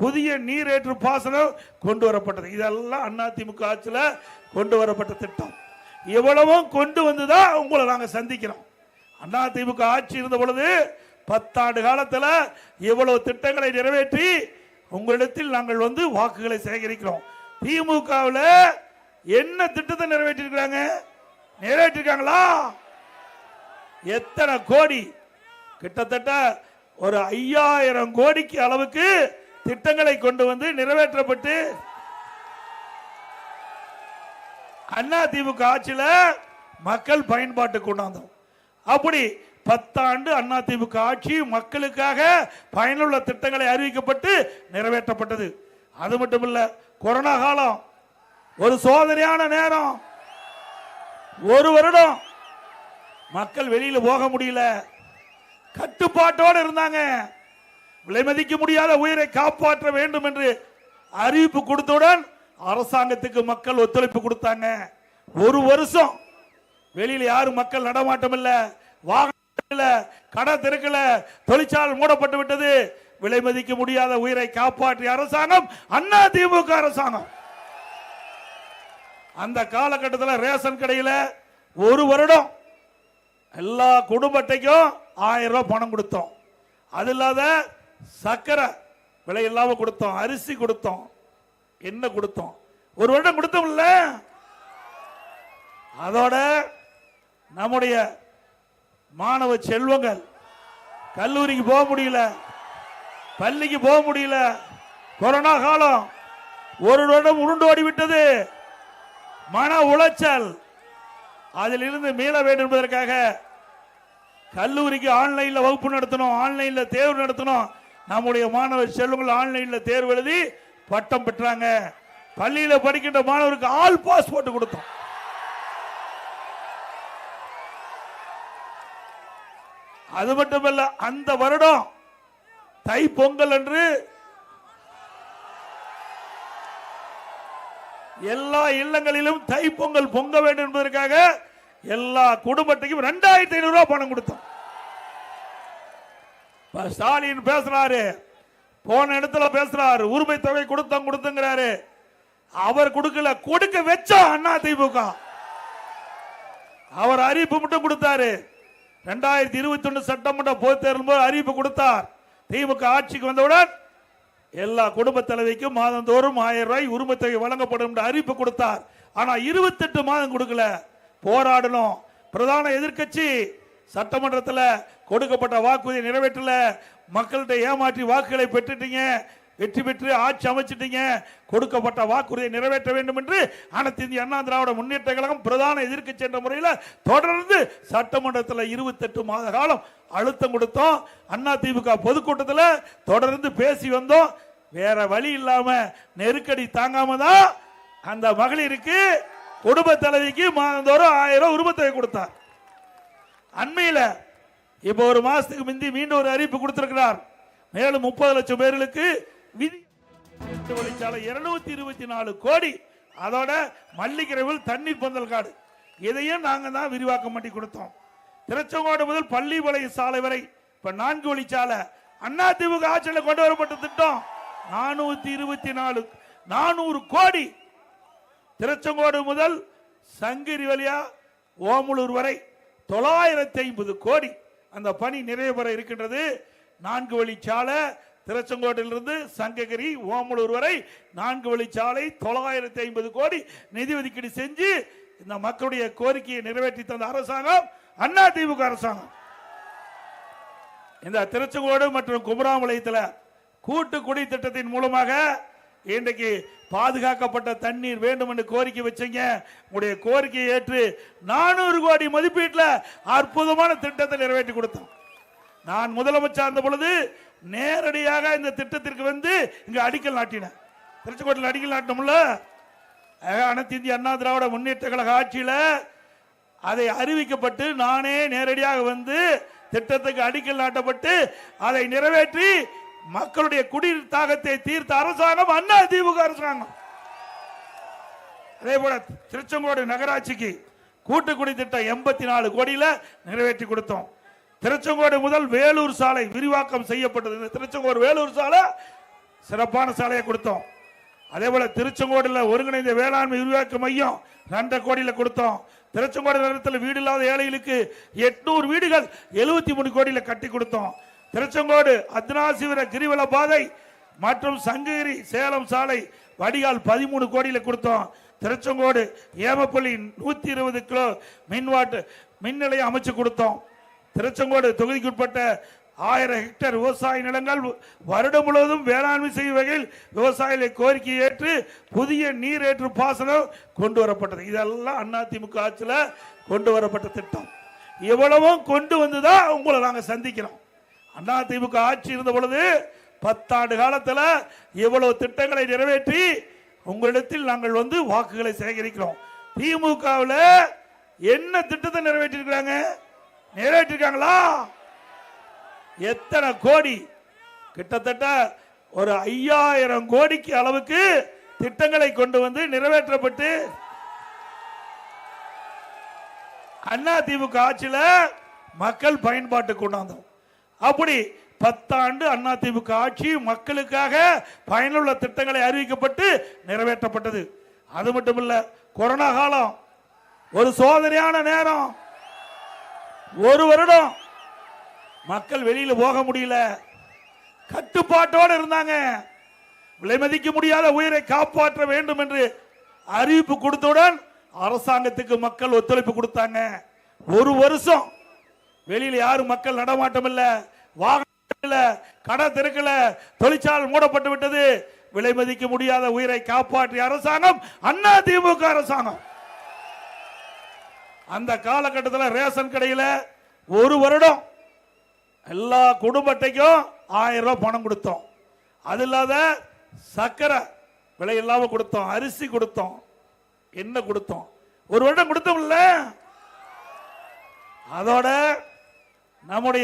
புதிய நீரேற்று பாசனம் கொண்டு வரப்பட்டது இதெல்லாம் அதிமுக ஆட்சியில் கொண்டு வரப்பட்ட திட்டம். இவ்வளவும் கொண்டு வந்துதான் உங்களை நாங்கள் சந்திக்கிறோம். அதிமுக ஆட்சி இருந்த பொழுது பத்தாண்டு காலத்தில் இவ்வளவு திட்டங்களை நிறைவேற்றி உங்களிடத்தில் நாங்கள் வந்து வாக்குகளை சேகரிக்கிறோம். திமுகவில் என்ன திட்டத்தை நிறைவேற்றிருக்கிறாங்க? நிறைவேற்றிருக்காங்களா? எத்தனை கோடி? கிட்டத்தட்ட ஒரு ஐயாயிரம் கோடிக்கு அளவுக்கு திட்டங்களை கொண்டு வந்து நிறைவேற்றப்பட்டு அண்ணா திமுக ஆட்சியில் மக்கள் பயன்பாட்டு கொண்டாந்தோம். அப்படி பத்தாண்டு அண்ணா திமுக ஆட்சி மக்களுக்காக பயனுள்ள திட்டங்களை அறிவிக்கப்பட்டு நிறைவேற்றப்பட்டது. அது மட்டும் இல்ல கொரோனா காலம் ஒரு சோதனையான நேரம் ஒரு வருடம் மக்கள் வெளியில் போக முடியல. கட்டுப்பாட்டோடு இருந்தாங்க. விலை மதிக்க முடியாத உயிரை காப்பாற்ற வேண்டும் என்று அறிவிப்பு கொடுத்தவுடன் அரசாங்கத்துக்கு மக்கள் ஒத்துழைப்பு கொடுத்தாங்க. ஒரு வருஷம் வெளியில யாரும் மக்கள் நடமாட்டம் இல்லை வாகனம் கடை தெருக்கல தொழிற்சாலை மூடப்பட்டு விட்டது. விலை மதிக்க முடியாத உயிரை காப்பாற்றிய அரசாங்கம் அண்ணா திமுக அரசாங்கம். அந்த காலகட்டத்தில் ரேஷன் கடையில் ஒரு வருடம் எல்லா குடும்பத்தைக்கும் ஆயிரம் ரூபாய் பணம் கொடுத்தோம். அது இல்லாத சக்கரை விலை இல்லாமல் கொடுத்தோம் அரிசி கொடுத்தோம். என்ன கொடுத்தோம்? ஒரு வருடம் கொடுத்தோம்ல? அதோட நம்முடைய மாணவ செல்வங்கள் கல்லூரிக்கு போக முடியல பள்ளிக்கு போக முடியல கொரோனா காலம் ஒரு வருடம் உருண்டோடி விட்டது மன உளைச்சல் அதிலிருந்து மீள வேண்டும் என்பதற்காக கல்லூரிக்கு ஆன்லைனில் வகுப்பு நடத்தணும் ஆன்லைனில் தேர்வு நடத்தணும். நம்முடைய மாணவ செல்வங்கள் ஆன்லைனில் தேர்வு எழுதி பட்டம் பெற்றாங்க. பள்ளியில் படிக்கின்ற மாணவருக்கு ஆல் பாஸ் போட்டு கொடுத்தோம். அது மட்டுமல்ல அந்த வருடம் தை பொங்கல் அன்று எல்லா இல்லங்களிலும் தை பொங்கல் பொங்க வேண்டும் என்பதற்காக எல்லா குடும்பத்துக்கும் ரெண்டாயிரத்தி ஐநூறு ரூபாய் பணம் கொடுத்தோம். ஸ்டாலின் பேசுறாரு. போன இடத்துல பேசுறாரு. உரிமை தொகை கொடுத்தோம் கொடுத்துங்கிறாரு. அவர் கொடுக்கல கொடுக்க வச்சா அண்ணா திமுக. அவர் அறிவிப்பு மட்டும் கொடுத்தாரு. ரெண்டாயிரத்தி இருபத்தி ஒன்று சட்டமன்ற பொது தேர்தல் போது அறிவிப்பு கொடுத்தார். திமுக ஆட்சிக்கு வந்தவுடன் எல்லா குடும்ப தலைவிக்கும் மாதந்தோறும் ஆயிரம் ரூபாய் உரிமத்தொகை வழங்கப்படும் என்று அறிவிப்பு கொடுத்தார். ஆனா இருபத்தெட்டு மாதம் கொடுக்கல. போராடணும். பிரதான எதிர்க்கட்சி சட்டமன்றத்தில் கொடுக்கப்பட்ட வாக்குறுதியை நிறைவேற்றல. மக்கள்கிட்ட ஏமாற்றி வாக்குகளை பெற்றுட்டீங்க. வெற்றி பெற்று ஆட்சி அமைச்சிட்டீங்க. கொடுக்கப்பட்ட வாக்குறுதியை நிறைவேற்ற வேண்டும் என்று அனைத்து இந்திய அண்ணா திராவிட முன்னேற்ற கழகம் பிரதான எதிர்க்கு சென்ற முறையில் தொடர்ந்து சட்டமன்றத்தில் இருபத்தெட்டு மாத காலம் அழுத்தம் கொடுத்தோம். அண்ணா திமுக பொதுக்கூட்டத்தில் தொடர்ந்து பேசி வந்தோம். வேற வழி இல்லாம நெருக்கடி தாங்காம தான் அந்த மகளிருக்கு குடும்ப தலைவிக்கு மாதந்தோறும் ஆயிரம் ரூபாய் கொடுத்தார். அண்மையில் இப்போ ஒரு மாசத்துக்கு முந்தி மீண்டும் ஒரு அறிவிப்பு கொடுத்திருக்கிறார். மேலும் முப்பது லட்சம் பேர்களுக்கு விதி எட்டு வழிச்சாலை இருநூத்தி இருபத்தி நாலு கோடி. அதோட மல்லிக்கரைவில் தண்ணீர் பந்தல் காடு. இதையும் நாங்கள் தான் விரிவாக்கம் பண்ணி கொடுத்தோம். திருச்செங்கோடு முதல் பள்ளிப்பாளையம் சாலை வரை இப்போ நான்கு வழிச்சாலை அண்ணா திமுக ஆட்சியில் கொண்டு வரப்பட்ட திட்டம் நானூத்தி இருபத்தி நாலு நானூறு கோடி. திருச்செங்கோடு முதல் சங்கிரி வழியா ஓமலூர் வரை தொள்ளாயிரத்தி ஐம்பது கோடி. அந்த பணி நிறைவு பெற இருக்கின்றது. நான்கு வழிச்சாலை திருச்செங்கோட்டிலிருந்து சங்ககிரி ஓமலூர் வரை நான்கு வழிச்சாலை தொள்ளாயிரத்தி ஐம்பது கோடி நிதி ஒதுக்கீடு செஞ்சு இந்த மக்களுடைய கோரிக்கையை நிறைவேற்றி தந்த அரசாங்கம் அண்ணா திமுக அரசாங்கம். இந்த திருச்செங்கோடு மற்றும் குமராமலயத்தில் கூட்டு குடி திட்டத்தின் மூலமாக இன்றைக்கு பாதுகாக்கப்பட்ட தண்ணீர் வேண்டும் என்று கோரிக்கை வச்சீங்க. உங்களுடைய கோரிக்கையை ஏற்று நானூறு கோடி மதிப்பீட்டில் அற்புதமான திட்டத்தை நிறைவேற்றி கொடுத்தோம். நான் முதலமைச்சர் இருந்த பொழுது நேரடியாக இந்த திட்டத்திற்கு வந்து இங்கே அடிக்கல் நாட்டினேன். திருச்சிக்கோட்டில் அடிக்கல் நாட்டினோம்ல. அனைத்து இந்திய அண்ணா திராவிட முன்னேற்ற கழக ஆட்சியில் அதை அறிவிக்கப்பட்டு நானே நேரடியாக வந்து திட்டத்துக்கு அடிக்கல் நாட்டப்பட்டு அதை நிறைவேற்றி மக்களுடைய குடிநீர் தாகத்தை தீர்த்த அரசாங்கம் அண்ணா திமுக அரசாங்கம். அதே போல திருச்செங்கோடு நகராட்சிக்கு கூட்டு குடி திட்டம் எண்பத்தி நாலு கோடியில நிறைவேற்றி கொடுத்தோம். திருச்செங்கோடு முதல் வேலூர் சாலை விரிவாக்கம் செய்யப்பட்டது. திருச்செங்கோடு வேலூர் சாலை சிறப்பான சாலையை கொடுத்தோம். அதே போல திருச்செங்கோடுல ஒருங்கிணைந்த வேளாண்மை விரிவாக்க மையம் ரெண்டரை கோடியில கொடுத்தோம். திருச்செங்கோடு நகரத்தில் வீடு இல்லாத ஏழைகளுக்கு எட்நூறு வீடுகள் எழுபத்தி மூணு கோடியில கட்டி கொடுத்தோம். திருச்செங்கோடு அத்னாசிவர கிரிவல பாதை மற்றும் சங்ககிரி சேலம் சாலை வடிகால் பதிமூணு கோடியில் கொடுத்தோம். திருச்செங்கோடு ஏமப்பள்ளி நூற்றி இருபது கிலோ மின்வாட்டு மின் நிலையம் அமைச்சு கொடுத்தோம். திருச்செங்கோடு தொகுதிக்குட்பட்ட ஆயிரம் ஹெக்டேர் விவசாய நிலங்கள் வருடம் முழுவதும் வேளாண்மை செய்யும் வகையில் விவசாயிகளை கோரிக்கை ஏற்று புதிய நீரேற்று பாசனம் கொண்டு வரப்பட்டது. இதெல்லாம் அதிமுக ஆட்சியில் கொண்டு வரப்பட்ட திட்டம். இவ்வளவும் கொண்டு வந்து தான் உங்களை நாங்கள் சந்திக்கிறோம். அண்ணா திமுக ஆட்சி இருந்த பொழுது பத்தாண்டு காலத்தில் இவ்வளவு திட்டங்களை நிறைவேற்றி உங்களிடத்தில் நாங்கள் வந்து வாக்குகளை சேகரிக்கிறோம். திமுகவில் என்ன திட்டத்தை நிறைவேற்றிருக்கிறாங்க? நிறைவேற்றிருக்காங்களா? எத்தனை கோடி? கிட்டத்தட்ட ஒரு ஐயாயிரம் கோடிக்கு அளவுக்கு திட்டங்களை கொண்டு வந்து நிறைவேற்றப்பட்டு அண்ணா திமுக ஆட்சியில் மக்கள் பயன்பாட்டு கொண்டாந்தோம். அப்படி பத்தாண்டு அண்ணா ஆட்சி மக்களுக்காக பயனுள்ள திட்டங்களை அறிவிக்கப்பட்டு நிறைவேற்றப்பட்டது. அது மட்டும் இல்ல கொரோனா காலம் ஒரு சோதனையான நேரம் ஒரு வருடம். மக்கள் வெளியில போக முடியல. கட்டுப்பாட்டோடு இருந்தாங்க. விலை மதிக்க முடியாத உயிரை காப்பாற்ற வேண்டும் என்று அறிவிப்பு கொடுத்தவுடன் அரசாங்கத்துக்கு மக்கள் ஒத்துழைப்பு கொடுத்தாங்க. ஒரு வருஷம் வெளியில் யாரும் மக்கள் நடமாட்டம் இல்லை வாகனம் இல்ல கடை தெருக்கல தொழிற்சாலை மூடப்பட்டு விட்டது. விலை மதிக்க முடியாத உயிரை காப்பாற்றிய அரசாங்கம் அண்ணா திமுக அரசாங்கம். அந்த காலகட்டத்தில் ரேஷன் கடையில் ஒரு வருடம் எல்லா குடும்பத்தைக்கும் ஆயிரம் ரூபாய் பணம் கொடுத்தோம். அது இல்லாத சர்க்கரை விலை இல்லாமல் கொடுத்தோம் அரிசி கொடுத்தோம். என்ன கொடுத்தோம்? ஒரு வருடம் கொடுத்தோம்ல. அதோட நம்முடைய